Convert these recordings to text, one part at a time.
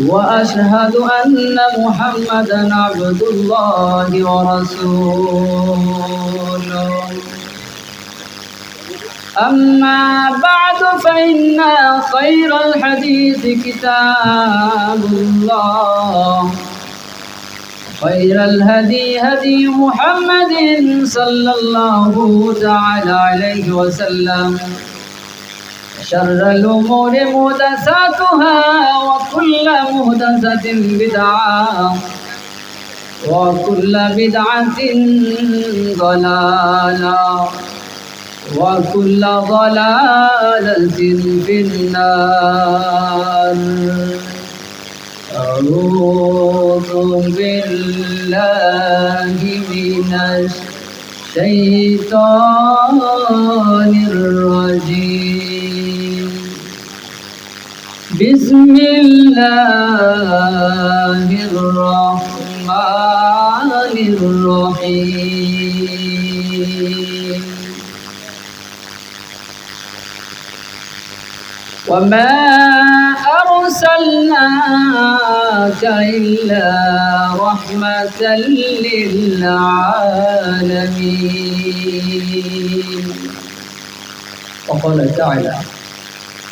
وأشهد أن محمدا عبد الله ورسوله. أما بعد فإن خير الحديث كتاب الله. خير الهدي هدي محمد صلى الله تعالى عليه وسلم. شر الأمور محدثاتها وكل محدثة بدعة وكل بدعة ضلالة وكل ضلالة في النار. أعوذ بالله من الشيطان الرجيم. بسم الله الرحمن الرحيم. وما أرسلناك إلا رحمة للعالمين. وقال تعالى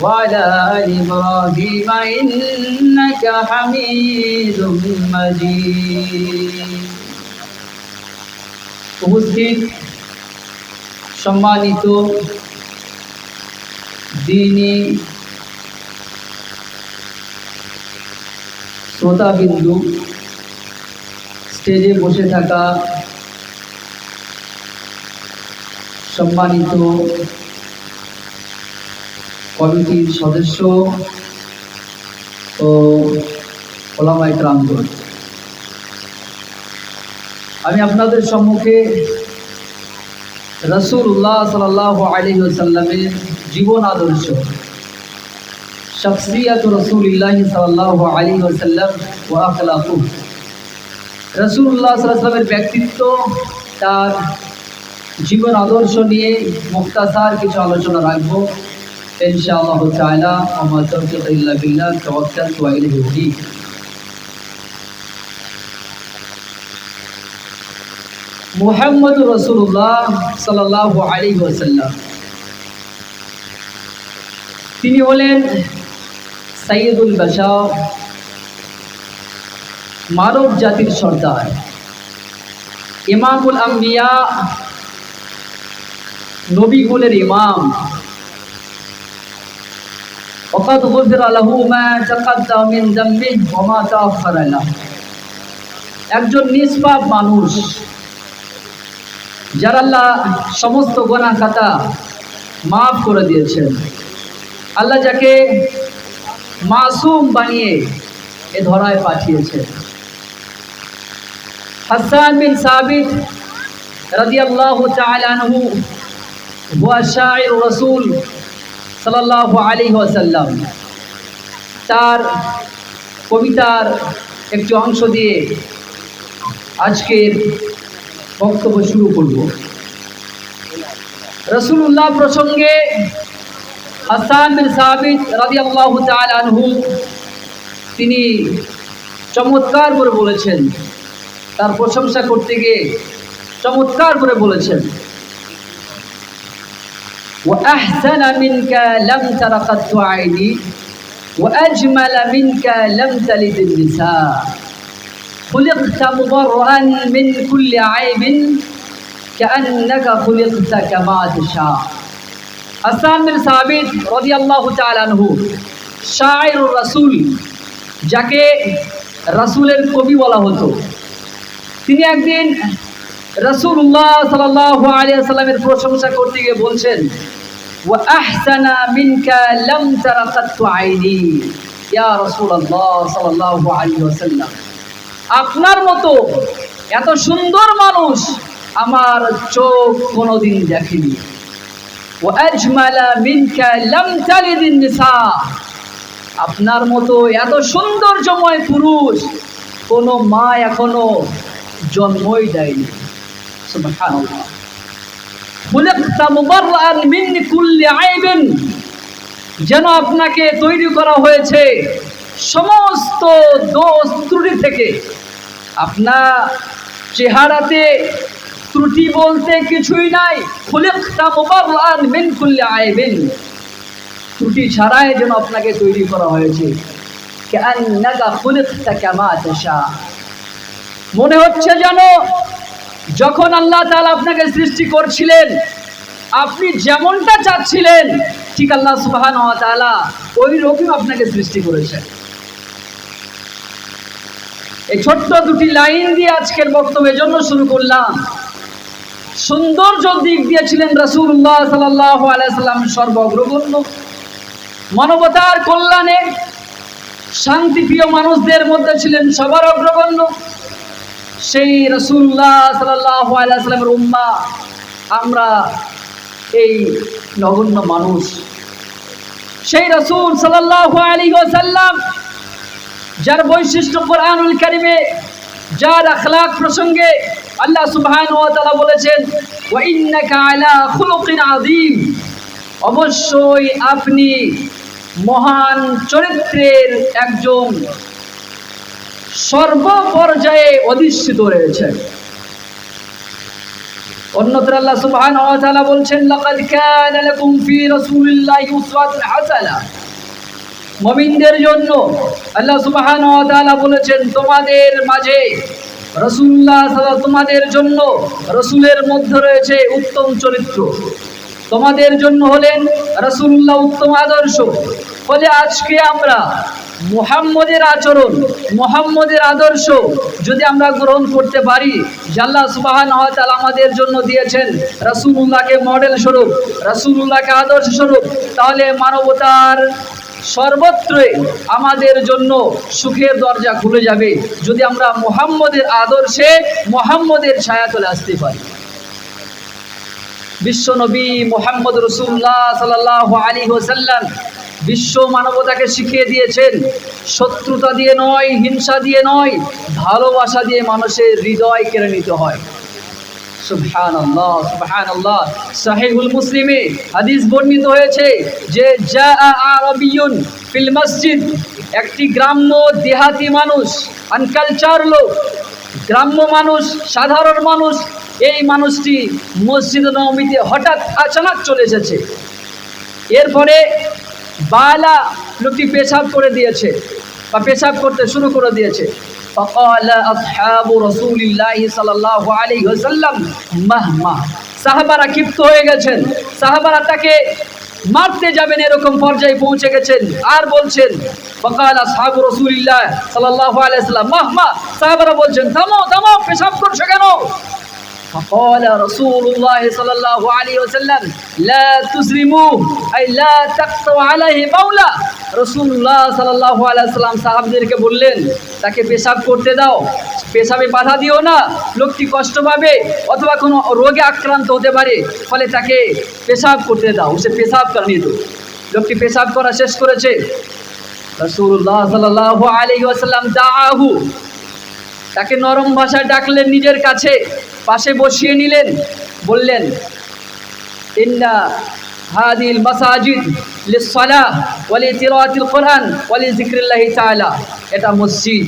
وعلى آل إبراهيم إنك حميد مجيد উপস্থিত সম্মানিত দিনী শ্রোতাবিন্দু স্টেজে বসে থাকা সম্মানিত কমিটির সদস্য ও ওলামাই ক্রান্তর আমি আপনাদের সম্মুখে রসুল্লাহ সাল্লাহ আলী সাল্লামের জীবন আদর্শ, শখসিয়াত রসুল্লাহ সাল্লাহ আলী সাল্লাম ও আখলাকু। রসুল্লাহ সাল্লামের ব্যক্তিত্ব, তার জীবন আদর্শ নিয়ে মুক্তাসার কিছু আলোচনা রাখব। মুহাম্মদ আলাইহি ওয়াসাল্লাম। তিনি হলেন সাইয়্যিদুল বাশার মানব জাতির সর্দার। ইমামুল আম্বিয়া নবীগুলের ইমাম। وقد غفر له ما تقدم من ذنبه وما تأخر له একজন নিষ্পাপ মানুষ যার আল্লাহ সমস্ত গোনা খাতা মাফ করে দিয়েছেন আল্লাহ যাকে মাসুম বানিয়ে এ ধরায় পাঠিয়েছেন হাসান বিন সাবিত রাদিয়াল্লাহু তাআলা আনহু হুয়া শাইর রাসূল সাল্লাল্লাহু আলাইহি ওয়াসাল্লাম, তার কবিতার একটি অংশ দিয়ে আজকের বক্তব্য শুরু করব। রসুল্লাহ প্রসঙ্গে হাসান বিন সাবিত রাদিয়াল্লাহু তাআলা আনহু, তিনি চমৎকার করে বলেছেন। তার প্রশংসা করতে গিয়ে চমৎকার করে বলেছেন। وأحسن منك لم تر قط عيني وأجمل منك لم تلد النساء خلقت مبرئا من كل عيب كأنك خلقت كما تشاء হাসান বিন সাবিত রাদিয়াল্লাহু তাআলা আনহু শায়রুর রাসূল যাকে রাসূলের কবি বলা হতো তিনি একদিন রাসূলুল্লাহ সাল্লাল্লাহু আলাইহি ওয়াসাল্লামের প্রশংসা করতে গিয়ে বলছেন ওয়া আহসানা মিনকা লাম তারা কাত্তু আইনি ইয়া রাসূলুল্লাহ সাল্লাল্লাহু আলাইহি ওয়াসাল্লাম আপনার মতো এত সুন্দর মানুষ আমার চোখ কোনোদিন দেখেনি وأجمل منك لم تلد النساء আপনার মতো এত সৌন্দর্যময় পুরুষ কোনো মা এখনো জন্মই দেয়নি সুবহানাল্লাহ মিন যেন আপনাকে তৈরি করা হয়েছে সমস্ত দোষ ত্রুটি থেকে। আপনার চেহারাতে ত্রুটি বলতে কিছুই নাই। খুলিকতা মুবাররান মিন কুল্লি আইবিন। ত্রুটি ছাড়াই যেন আপনাকে তৈরি করা হয়েছে। মনে হচ্ছে যেন যখন আল্লাহ তাআলা আপনাকে সৃষ্টি করছিলেন, আপনি যেমনটা চাচ্ছিলেন, ঠিক আল্লাহ সুবহানাহু ওয়া ওই রকম আপনাকে সৃষ্টি করেছেন। এই ছোট্ট দুটি লাইন দিয়ে আজকের বক্তব্যের জন্য শুরু করলাম। সৌন্দর্য দিক দিয়ে ছিলেন রাসূলুল্লাহ সাল্লাল্লাহু আলাইহি সাল্লাম সর্বগ্রগণ্য। মানবতার কল্যাণে শান্তিপ্রিয় মানুষদের মধ্যে ছিলেন সবার অগ্রগণ্য। সেই রসুল্লাহ সাল্লাহ আলাইসালামের উম্মা, আমরা এই নগণ্য মানুষ। সেই রসুল সাল্লাহ আলী সাল্লাম যার বৈশিষ্ট্য কোরআনুল কারিমে, যার আখলাক প্রসঙ্গে আল্লাহ সুবহান ওয়া বলেছেন, ওয়া ইন্নাকা আলা খুলুকিন আযীম। অবশ্যই আপনি মহান চরিত্রের একজন সর্বপর্যায়ে অধিষ্ঠিত রয়েছে। অন্যত্র আল্লাহ সুবহান ওয়া তাআলা বলছেন, লাকাদ কানা লাকুম ফি রাসূলিল্লাহি উসওয়াতুন হাসানা। মুমিনদের জন্য আল্লাহ সুবহানাহু ওয়া তাআলা বলেছেন, তোমাদের মাঝে রাসূলুল্লাহ তোমাদের জন্য রাসূলের মধ্যে রয়েছে উত্তম চরিত্র। তোমাদের জন্য হলেন রাসূলুল্লাহ উত্তম আদর্শ। ফলে আজকে আমরা মোহাম্মদের আচরণ, মোহাম্মদের আদর্শ যদি আমরা গ্রহণ করতে পারি জাল্লা সুবাহান তাআলা আমাদের জন্য দিয়েছেন রাসূলুল্লাহকে মডেল স্বরূপ, রাসূলুল্লাহকে আদর্শ স্বরূপ, তাহলে মানবতার সর্বত্রই আমাদের জন্য সুখের দরজা খুলে যাবে যদি আমরা মোহাম্মদের আদর্শে মোহাম্মদের ছায়া চলে আসতে পারি। বিশ্বনবী মোহাম্মদ রসুল্লাহ সাল্লাহ আলী হোসাল্লাম বিশ্ব মানবতাকে শিখিয়ে দিয়েছেন, শত্রুতা দিয়ে নয়, হিংসা দিয়ে নয়, ভালোবাসা দিয়ে মানুষের হৃদয় কেড়ে নিতে হয়। সাহিহুল মুসলিমে বর্ণিত হয়েছে যে একটি গ্রাম্য দেহাতি মানুষ, আনকালচার লোক, গ্রাম্য মানুষ, সাধারণ মানুষ এই মানুষটি মসজিদ নবমীতে হঠাৎ আচানক চলে এসেছে এরপরে বালা লোকটি পেশাব করে দিয়েছে বা পেশাব করতে শুরু করে দিয়েছে فقال أصحاب رسول الله صلى الله عليه وسلم مهما সাহাবারা ক্ষিপ্ত হয়ে গেছেন সাহাবারা তাকে মারতে যাবেন এরকম পর্যায়ে পৌঁছে গেছেন আর বলছেন ফকাল আসহাব রসুলিল্লাহ সাল্লাল্লাহু আলাইহি সাল্লাম মাহমা সাহাবারা বলছেন থামো থামো পেশাব করছো কেন فقال رسول الله صلى الله عليه وسلم لا تسلموا أي لا تقطعوا عليه بولا রসুল্লাহ সাল্লাহ আলাইসাল্লাম সাহাবদেরকে বললেন তাকে পেশাব করতে দাও পেশাবে বাধা দিও না লোকটি কষ্ট পাবে অথবা কোনো রোগে আক্রান্ত হতে পারে ফলে তাকে পেশাব করতে দাও সে পেশাব করিয়ে দো লোকটি পেশাব করা শেষ করেছে রসুল্লাহ সাল্লাহ আলী আসাল্লাম দাহু তাকে নরম ভাষায় ডাকলেন নিজের কাছে পাশে বসিয়ে নিলেন। বললেন, ইন্না হাদিল মাসাজিদ এটা মসজিদ।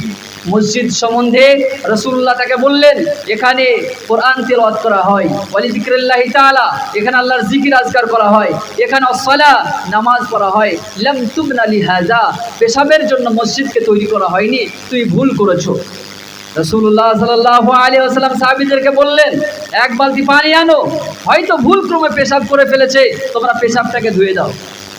মসজিদ সম্বন্ধে রসুল্লাহ তাকে বললেন, এখানে কোরআন তেলাওয়াত করা হয় ওয়ালি যিকরিল্লাহি তাআলা, এখানে আল্লাহর জিকির আজকার করা হয়, এখানে অসলা নামাজ পড়া হয়। পেশাবের জন্য মসজিদকে তৈরি করা হয়নি। তুই ভুল করেছ। রসুল্লাহ সাল্লাহ আলী আসালাম সাহাবিদেরকে বললেন, এক বালতি পানি আনো, হয়তো ভুল ক্রমে পেশাব করে ফেলেছে, তোমরা পেশাবটাকে ধুয়ে দাও।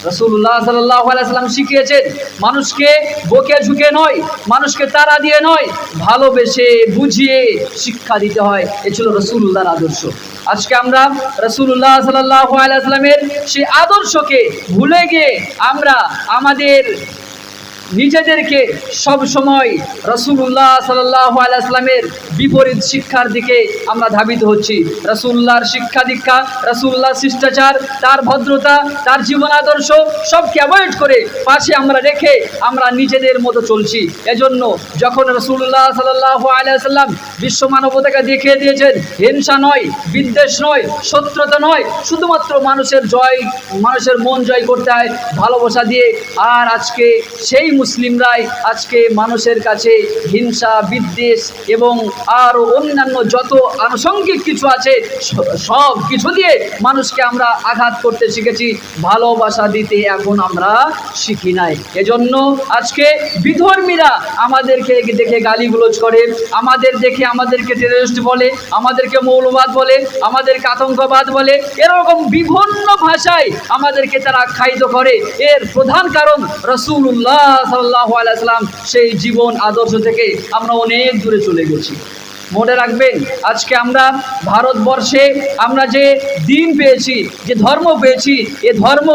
রসুল্লাহ সাল্লাহ আলাইসাল্লাম শিখিয়েছেন, মানুষকে বকে ঝুঁকে নয়, মানুষকে তারা দিয়ে নয়, ভালোবেসে বুঝিয়ে শিক্ষা দিতে হয়। এ ছিল রসুল্লাহর আদর্শ। আজকে আমরা রসুল্লাহ সাল্লাহ আলাইসলামের সেই আদর্শকে ভুলে গিয়ে আমরা আমাদের নিজেদেরকে সব সময় রসুল্লাহ সাল্লাহ আলাইসলামের বিপরীত শিক্ষার দিকে আমরা ধাবিত হচ্ছি। রসুল্লাহর শিক্ষা দীক্ষা রসুল্লাহ শিষ্টাচার, তার ভদ্রতা, তার জীবন আদর্শ সবকে অ্যাভয়েড করে পাশে আমরা রেখে আমরা নিজেদের মতো চলছি। এজন্য যখন রসুল্লাহ সাল্লাহ আলাইসাল্লাম বিশ্ব মানবতাকে দেখিয়ে দিয়েছেন, হিংসা নয়, বিদ্বেষ নয়, শত্রুতা নয়, শুধুমাত্র মানুষের জয়, মানুষের মন জয় করতে হয়, ভালোবাসা দিয়ে, আর আজকে সেই মুসলিমরাই আজকে মানুষের কাছে হিংসা, বিদ্বেষ এবং আরও অন্যান্য যত আনুষঙ্গিক কিছু আছে সব কিছু দিয়ে মানুষকে আমরা আঘাত করতে শিখেছি। ভালোবাসা দিতে এখন আমরা শিখি নাই। এজন্য আজকে বিধর্মীরা আমাদেরকে দেখে গালিগুলোজ করে, আমাদের দেখে আমাদেরকে টেররিস্ট বলে, আমাদেরকে মৌলবাদ বলে, আমাদেরকে আতঙ্কবাদ বলে, এরকম বিভিন্ন ভাষায় আমাদেরকে তারা আখ্যায়িত করে। এর প্রধান কারণ রসুল্লাহ সাল্লাহ আলাইসাল্লাম সেই জীবন আদর্শ থেকে আমরা অনেক দূরে চলে গেছি। মনে রাখবেন, আজকে আমরা ভারতবর্ষে আমরা যে দিন পেয়েছি, যে ধর্ম পেয়েছি, এ ধর্ম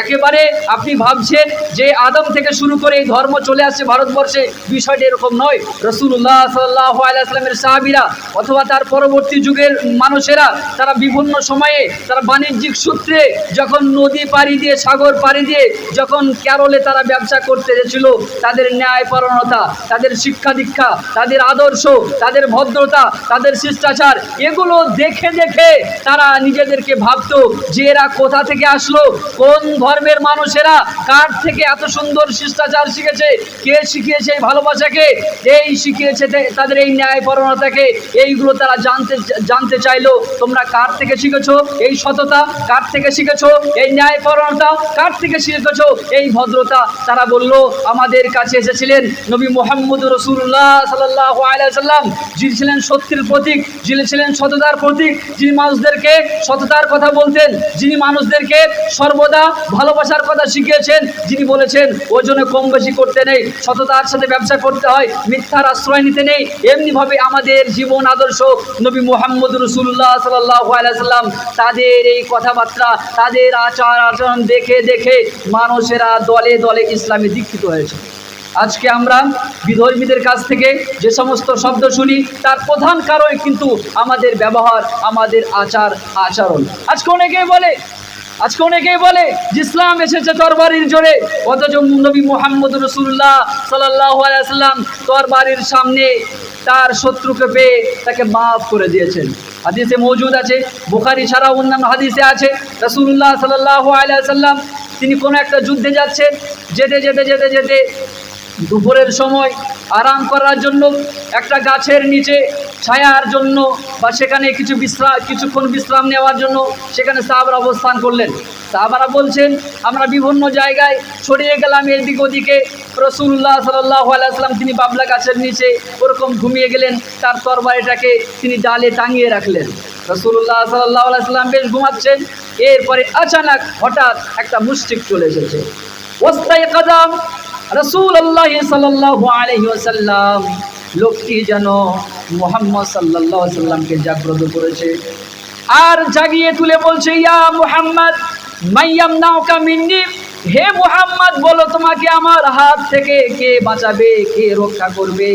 একেবারে আপনি ভাবছেন যে আদম থেকে শুরু করে এই ধর্ম চলে আসছে ভারতবর্ষে, বিষয়টা এরকম নয়। রসুল্লাহ সাল্লাহ আলাইসলামের সাহাবিরা অথবা তার পরবর্তী যুগের মানুষেরা, তারা বিভিন্ন সময়ে তারা বাণিজ্যিক সূত্রে যখন নদী পাড়ি দিয়ে, সাগর পাড়ি দিয়ে যখন কেরলে তারা ব্যবসা করতে গেছিল, তাদের ন্যায়পরণতা তাদের শিক্ষা দীক্ষা, তাদের আদর্শ, তাদের ভদ্রতা তাদের শিষ্টাচার, এগুলো দেখে দেখে তারা নিজেদেরকে ভাবতো যে এরা কোথা থেকে আসলো, কোন ধর্মের মানুষেরা, কার থেকে এত সুন্দর শিষ্টাচার শিখেছে, কে শিখিয়েছে এই ভালোবাসাকে, এই শিখিয়েছে তাদের এই ন্যায়পরণতাকে এইগুলো তারা জানতে জানতে চাইলো, তোমরা কার থেকে শিখেছো এই সততা, কার থেকে শিখেছো এই ন্যায়পরণতা কার থেকে শিখেছো এই ভদ্রতা? তারা বলল, আমাদের কাছে এসেছিলেন নবী মোহাম্মদ রসুল্লাহ সাল্লাহ আলাইসাল্লাম যিনি ছিলেন সত্যের প্রতীক, যিনি ছিলেন সততার প্রতীক, যিনি মানুষদেরকে সততার কথা বলতেন, যিনি মানুষদেরকে সর্বদা ভালোবাসার কথা শিখিয়েছেন, যিনি বলেছেন, ওজনে কম বেশি করতে নেই, সততার সাথে ব্যবসা করতে হয়, মিথ্যার আশ্রয় নিতে নেই। এমনিভাবে আমাদের জীবন আদর্শ নবী মোহাম্মদ রসুল্লাহ সাল্লাহ আলাইসাল্লাম তাদের এই কথাবার্তা, তাদের আচার আচরণ দেখে দেখে মানুষেরা দলে দলে ইসলামে দীক্ষিত হয়েছে। আজকে আমরা বিধর্মীদের কাছ থেকে যে সমস্ত শব্দ শুনি, তার প্রধান কারণ কিন্তু আমাদের ব্যবহার, আমাদের আচার, আচরণ। আজকে অনেকেই বলে, আজকে অনেকেই বলে যে ইসলাম এসেছে তরবারির জোরে, অথচ নবী মোহাম্মদ রসুল্লাহ সাল্লাহ আলাইসাল্লাম তরবারির সামনে তার শত্রুকে পেয়ে তাকে মাফ করে দিয়েছেন। হাদিসে মজুদ আছে, বুখারি ছাড়া অন্যান্য হাদিসে আছে রসুল্লাহ সাল্লাহ আলাইসাল্লাম তিনি কোনো একটা যুদ্ধে যাচ্ছেন, যেতে যেতে যেতে যেতে দুপুরের সময় আরাম করার জন্য একটা গাছের নিচে ছায়ার জন্য বা সেখানে কিছু বিশ্রাম কিছুক্ষণ বিশ্রাম নেওয়ার জন্য সেখানে সাহাবরা অবস্থান করলেন। সাহাবারা বলছেন, আমরা বিভিন্ন জায়গায় ছড়িয়ে গেলাম এদিক ওদিকে। রসুল্লাহ সাল্লাহ আলাইসলাম তিনি বাবলা গাছের নিচে ওরকম ঘুমিয়ে গেলেন। তার তরবারিটাকে তিনি ডালে টাঙিয়ে রাখলেন। রসুল্লাহ সাল্লাহ আলাইসলাম বেশ ঘুমাচ্ছেন। এরপরে আচানক হঠাৎ একটা মুষ্টিক চলে এসেছে। ওস্তায় কাদাম রসুল আল্লাহ সাল্লাহ আলহি ওসাল্লাম লোকটি যেন মোহাম্মদ সাল্লাহ সাল্লামকে জাগ্রত করেছে আর জাগিয়ে তুলে বলছে ইয়া মুহাম্মদ মাইয়াম নাওকা মিন্নি হে মুহাম্মদ বলো তোমাকে আমার হাত থেকে কে বাঁচাবে কে রক্ষা করবে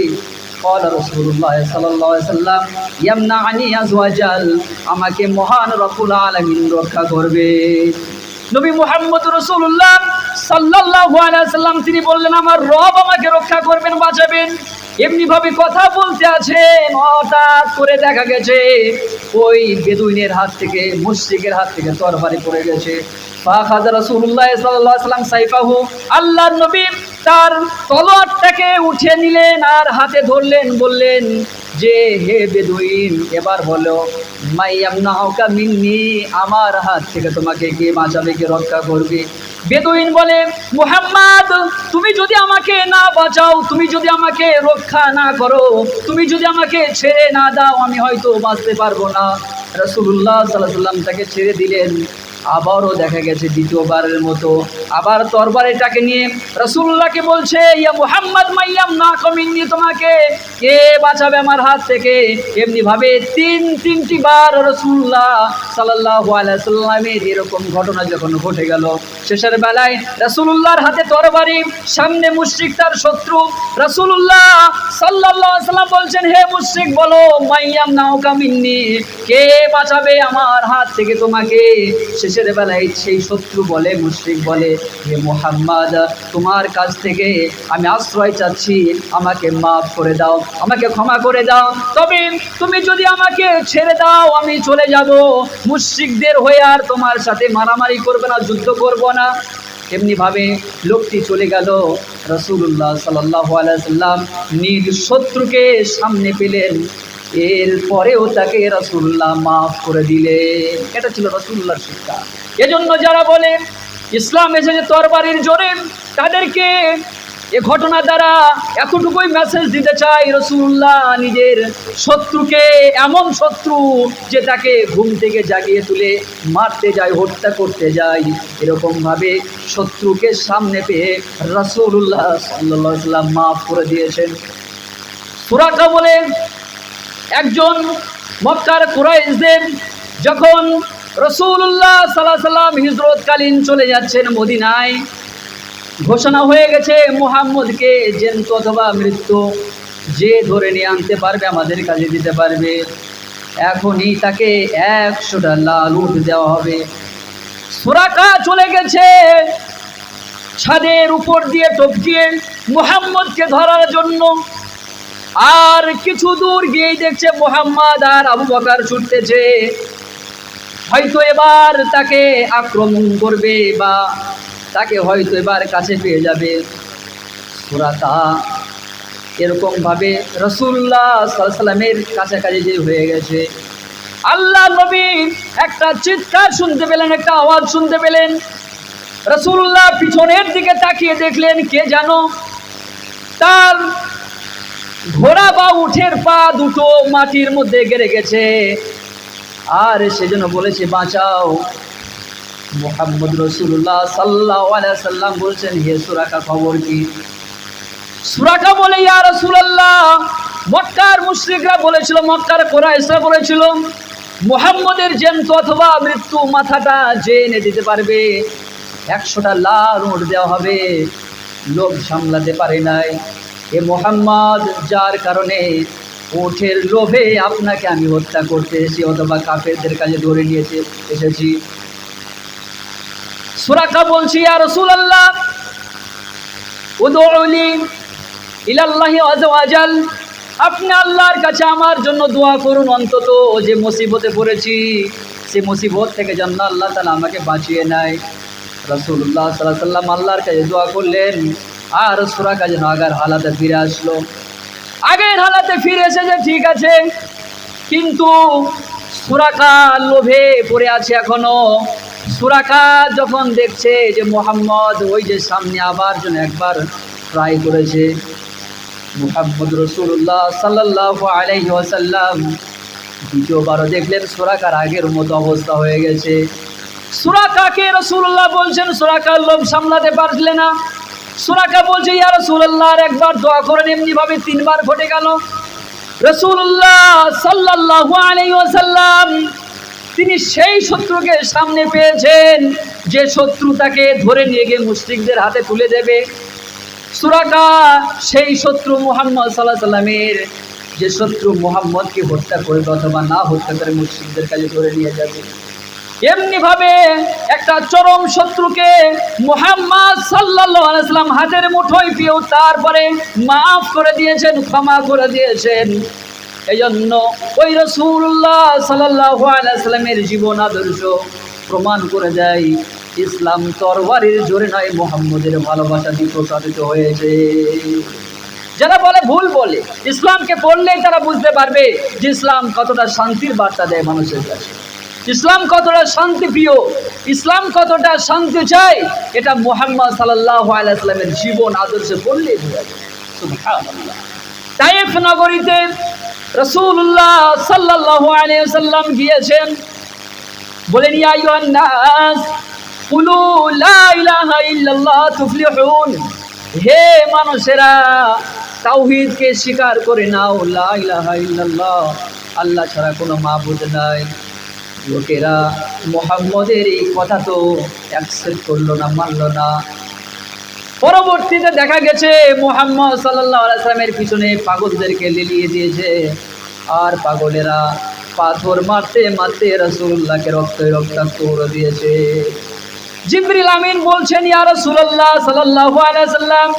قال رسول الله صلى الله عليه وسلم يمنعني أزواجل আমাকে মহান রব্বুল আলামিন রক্ষা করবে নবী মুহাম্মদ আলাইহি সাল্লাম তিনি বললেন, আমার রব আমাকে রক্ষা করবেন, বাঁচাবেন। এমনি ভাবে কথা বলতে আছেন হঠাৎ করে দেখা গেছে, ওই বেদুইনের হাত থেকে, মুশরিকের হাত থেকে তরবারি পড়ে গেছে। আল্লাহর নবী তার তলোয়ারটাকে উঠে নিলেন আর হাতে ধরলেন, বললেন যে হে বেদুইন, এবার বলো মাইয়ামনাহকা মিন্নি, আমার হাত থেকে তোমাকে কে বাঁচাবে, কে রক্ষা করবে? বেদুইন বলে, মুহাম্মদ, তুমি যদি আমাকে না বাঁচাও, তুমি যদি আমাকে রক্ষা না করো, তুমি যদি আমাকে ছেড়ে না দাও, আমি হয়তো বাঁচতে পারব না। রসুল্লাহ সাল্লাহ সাল্লাম তাকে ছেড়ে দিলেন। আবারও দেখা গেছে দ্বিতীয়বারের মতো। আবার তরবারিটাকে নিয়ে রসুল্লাহকে বলছে, ইয়া মুহাম্মদ মাইয়াম, না কমিনি তোমাকে। কে বাঁচাবে আমার হাত থেকে? এমনি ভাবে তিন, তিনটি বার রসুল্লাহ সাল্লাহ আলাইসাল্লামের এরকম ঘটনা যখন ঘটে গেল, শেষের বেলায় রসুল্লাহর হাতে তরবারি সামনে মুশরিক তার শত্রু রসুল্লাহ সাল্লাহ সাল্লাম বলছেন, হে মুশরিক, বলো, মাইয়াম, নাও কামিন্নি, কে বাঁচাবে আমার হাত থেকে তোমাকে? বেলায় সেই শত্রু বলে, মুশরিক বলে হে মোহাম্মদ, তোমার কাছ থেকে আমি আশ্রয় চাচ্ছি, আমাকে মাফ করে দাও, আমাকে ক্ষমা করে দাও। তবে তুমি যদি আমাকে ছেড়ে দাও, আমি চলে যাব। মুশরিকদের হয়ে আর তোমার সাথে মারামারি করবে না, যুদ্ধ করব না। এমনিভাবে লোকটি চলে গেল রসুল্লাহ সাল্লাহ আলাইসাল্লাম নিজ শত্রুকে সামনে পেলেন। এরপরেও তাকে রসুল্লাহ মাফ করে দিলে এটা ছিল রসুল্লাহর শিক্ষা। এজন্য যারা বলে, ইসলাম এসেছে তরবারির জোরে, তাদেরকে এ ঘটনা দ্বারা এতটুকুই মেসেজ দিতে চাই রসুল্লাহ নিজের শত্রুকে এমন শত্রু যে তাকে ঘুম থেকে জাগিয়ে তুলে মারতে যায়, হত্যা করতে যায়। এরকমভাবে শত্রুকে সামনে পেয়ে রসুল্লাহ সাল্লাহ মাফ করে দিয়েছেন। সুরাকা বলে একজন মক্কার কুরাইশদের যখন রসুল্লাহ সাল্লাহ সাল্লাম হিজরতকালীন চলে যাচ্ছেন মদিনায়, ঘোষণা হয়ে গেছে, মোহাম্মদকে জেন্ত অথবা মৃত্যু যে ধরে নিয়ে আনতে পারবে, আমাদের কাজে দিতে পারবে। এখনই তাকে একশোটা লাল উঠ দেওয়া হবে। সুরাকা চলে গেছে। ছাদের উপর দিয়ে টপকিয়ে মোহাম্মদকে ধরার জন্য আর কিছু দূর গিয়েই দেখছে মোহাম্মদ আর আবু বকার ছুটতেছে। হয়তো এবার তাকে আক্রমণ করবে বা তাকে হয়তো এবার কাছে পেয়ে যাবে। সুরাতা এরকমভাবে রসুল্লাহ সাল্লামের কাছাকাছি যে হয়ে গেছে। আল্লাহ নবী একটা চিৎকার শুনতে পেলেন, একটা আওয়াজ শুনতে পেলেন। রসুল্লাহ পিছনের দিকে তাকিয়ে দেখলেন, কে জানো? তার ঘোড়া বা উঠের পা দুটো মাটির মধ্যে গেড়ে গেছে। আর সেজন্য বলেছে, বাঁচাও। মোহাম্মদ রসুল্লাহ সাল্লাহ সাল্লাম বলছেন, হে সুরাকা খবর কি? সুরাকা বলে, ইয়া রসুলাল্লাহ। মক্কার মুশ্রিকরা বলেছিল, মক্কার কোরআসরা বলেছিল, মোহাম্মদের জেন্ত অথবা মৃত্যু মাথাটা এনে দিতে পারবে। একশোটা লাল উঠ দেওয়া হবে। লোক সামলাতে পারে নাই। এ মোহাম্মদ, যার কারণে ওঠের লোভে আপনাকে আমি হত্যা করতে এসেছি, অথবা কাফেরদের কাছে ধরে নিয়েছে, এসেছি। সুরাকা বলছি আর রসুল আল্লাহ উদৌলি ইলাল্লাহি আজাল আপনি আল্লাহর কাছে আমার জন্য দোয়া করুন, অন্তত ও যে মুসিবতে পড়েছি, সে মুসিবত থেকে যেন আল্লাহ তালা আমাকে বাঁচিয়ে নেয়। রসুল্লাহ সাল্লাহ সাল্লাম আল্লাহর কাছে দোয়া করলেন আর সুরাকা যেন আগার হালাতে ফিরে আসলো। আগের হালাতে ফিরে এসেছে ঠিক আছে, কিন্তু সুরাকা লোভে পড়ে আছে এখনও। সুরাকা যখন দেখছে যে মোহাম্মদ ওই যে সামনে আবার যেন একবার ট্রাই করেছে, মোহাম্মদ রসুল্লাহ সাল্লাহ আলাইহি ওয়াসাল্লাম দ্বিতীয়বারও দেখলেন সুরাকার আগের মতো অবস্থা হয়ে গেছে। সুরাকাকে রসুল্লাহ বলছেন? সুরাকার লোভ সামলাতে পারলে না। সুরাকা বলছে, ইয়া রাসূলুল্লাহ একবার দোয়া করেন এমনি ভাবে তিনবার ঘটে গেল। রাসূলুল্লাহ সাল্লাল্লাহু আলাইহি ওয়াসাল্লাম, তিনি সেই শত্রুকে সামনে পেয়েছেন, যে শত্রু তাকে ধরে নিয়ে গিয়ে মুশরিকদের হাতে তুলে দেবে। সুরাকা সেই শত্রু মুহাম্মদ সাল্লাহ সাল্লামের যে শত্রু মুহাম্মদকে হত্যা করবে অথবা না হত্যা করে মুসলিমদের কাছে ধরে নিয়ে যাবে। এমনি ভাবে একটা চরম শত্রুকে মোহাম্মদ সাল্লাম হাতের মুঠোয় পেয়েও তারপরে মাফ করে দিয়েছেন, ক্ষমা করে দিয়েছেন। এই জন্য ওই রসুল্লাহ আলাইহি জীবন আদর্শ প্রমাণ করে দেয়, ইসলাম তরবারির জোরে নয়, মোহাম্মদের ভালোবাসা দিয়ে প্রসারিত হয়েছে। যারা বলে ভুল বলে, ইসলামকে পড়লেই তারা বুঝতে পারবে যে ইসলাম কতটা শান্তির বার্তা দেয় মানুষের কাছে। ইসলাম কতটা শান্তিপ্রিয় ইসলাম কতটা শান্তি চায় এটা মোহাম্মদ সাল্লাহ জীবন আদর্শে সুবহানাল্লাহ। তাইফ নগরীতে রসুল্লাহ সাল্লাহ গিয়েছেন। বলেন লা হে মানুষেরা, তাওহীদকে স্বীকার করে নাও, লা আল্লাহ ছাড়া কোনো মাবুদ নাই। লোকেরা, মোহাম্মদের এই কথা তো অ্যাকসেপ্ট করল না, মানলো না। পরবর্তীতে দেখা গেছে, মোহাম্মদ সাল্লাহ আলাইসলামের পিছনে পাগলদেরকে লিলিয়ে দিয়েছে। আর পাগলেরা পাথর মারতে মারতে রসুল্লাহকে রক্ত রক্তাক্ত করে দিয়েছে। জিবরিল আমিন বলছেন, ইয়া রাসূলুল্লাহ সাল্লাল্লাহু আলাইহি সাল্লাম,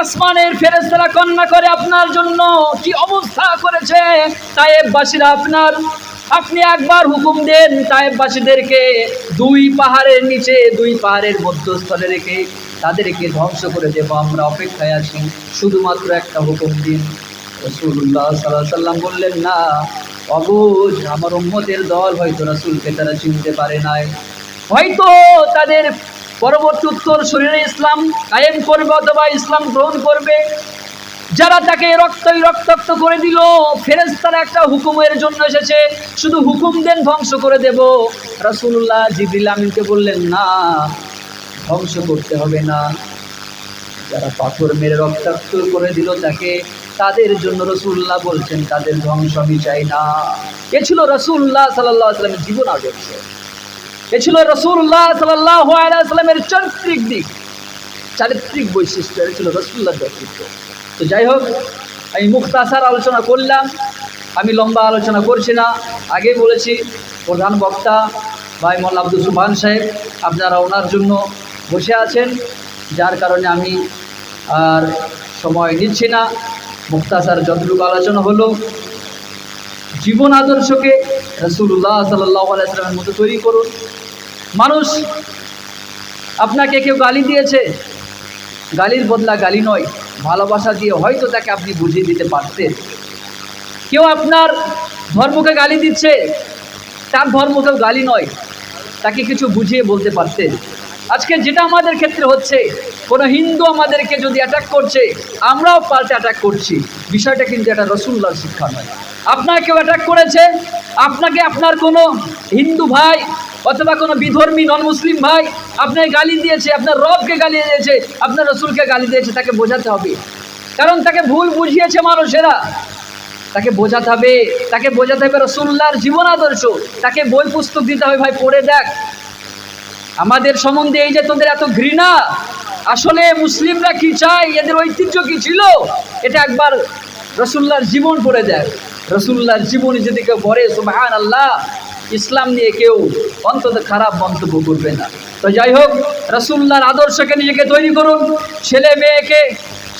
আসমানের ফেরেশতারা কন্যা করে আপনার জন্য কি অবস্থা করেছে? তায়েববাসীরা আপনার আপনি একবার হুকুম দেন তায়েববাসীদেরকে দুই পাহাড়ের নিচে, দুই পাহাড়ের মধ্যস্থলে রেখে তাদেরকে ধ্বংস করে দেব। আমরা অপেক্ষায় আছি, শুধুমাত্র একটা হুকুম দিন। রসুল্লাহ সাল্লাহ সাল্লাম বললেন, না, অবুঝ, আমার উম্মতের দল হয়তো রাসূলকে তারা চিনতে পারে নাই। হয়তো তাদের পরবর্তী উত্তর শরীরে ইসলাম কায়েম করবে অথবা ইসলাম গ্রহণ করবে। যারা তাকে রক্তই রক্তাক্ত করে দিল ফেরেস্তারা একটা হুকুমের জন্য এসেছে, শুধু হুকুম দেন ধ্বংস করে দেব। রসুল্লাহ জিবরিল আমিনকে বললেন, না, ধ্বংস করতে হবে না। যারা পাথর মেরে রক্তাক্ত করে দিল তাকে, তাদের জন্য রসুল্লাহ বলছেন, তাদের ধ্বংস আমি চাই না। এ ছিল রসুল্লাহ সাল্লাহ আসলামের জীবন আদর্শ। এ ছিল রসুল্লাহ সাল্লাহ আলাইসলামের চারিত্রিক দিক, চারিত্রিক বৈশিষ্ট্য, এ ছিল রসুল্লাহ ব্যক্তিত্ব। তো যাই হোক, আমি মুক্তাসার আলোচনা করলাম। আমি লম্বা আলোচনা করছি না। আগে বলেছি, প্রধান বক্তা ভাই মোল্লা আব্দুল সুবহান সাহেব, আপনারা ওনার জন্য বসে আছেন, যার কারণে আমি আর সময় নিচ্ছি না। মুক্তাসার যতটুকু আলোচনা হলো, জীবন আদর্শকে রসুল্লাহ সাল্লাহ আলাইসলামের মতো তৈরি করুন। মানুষ, আপনাকে কেউ গালি দিয়েছে? গালির বদলা গালি নয়। ভালোবাসা দিয়ে হয়তো তাকে আপনি বুঝিয়ে দিতে পারতেন। কেউ আপনার ধর্মকে গালি দিচ্ছে, তার ধর্ম ধর্মকেও গালি নয়, তাকে কিছু বুঝিয়ে বলতে পারতেন। আজকে যেটা আমাদের ক্ষেত্রে হচ্ছে, কোনো হিন্দু আমাদেরকে যদি অ্যাটাক করছে, আমরাও পাল্টে অ্যাটাক করছি। বিষয়টা কিন্তু এটা রসুল্লার শিক্ষা নয়। আপনার কেউ অ্যাটাক করেছে, আপনাকে আপনার কোনো হিন্দু ভাই অথবা কোনো বিধর্মী নন মুসলিম ভাই আপনাকে গালি দিয়েছে, আপনার রবকে গালি দিয়েছে, আপনার রসুলকে গালি দিয়েছে, তাকে বোঝাতে হবে। কারণ তাকে ভুল বুঝিয়েছে মানুষেরা। তাকে বোঝাতে হবে, তাকে বোঝাতে হবে রসুল্লাহর জীবন আদর্শ। তাকে বই পুস্তক দিতে হবে, ভাই, পড়ে দেখ। আমাদের সম্বন্ধে এই যে তোদের এত ঘৃণা, আসলে মুসলিমরা কি চায়? এদের ঐতিহ্য কি ছিল? এটা একবার রসুল্লাহর জীবন পড়ে দেয় রসুল্লাহর জীবনী যদি কেউ পড়ে সুবাহান আল্লাহ ইসলাম নিয়ে কেউ অন্তত খারাপ মন্তব্য করবে না। তো যাই হোক রসুল্লার আদর্শকে নিজেকে তৈরি করুন, ছেলে মেয়েকে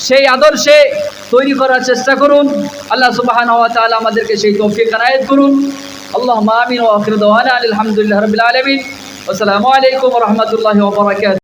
সেই আদর্শে তৈরি করার চেষ্টা করুন। আল্লাহ সুবাহান তাআলা আমাদেরকে সেই তৌফিক আনায়েত করুন। আল্লাহ মামিন ওয়া আখির দাওয়ানা আলহামদুলিল্লাহ রাব্বিল আলামিন। আসসালামু আলাইকুম রহমতুল্লাহ বারাকাতুহু।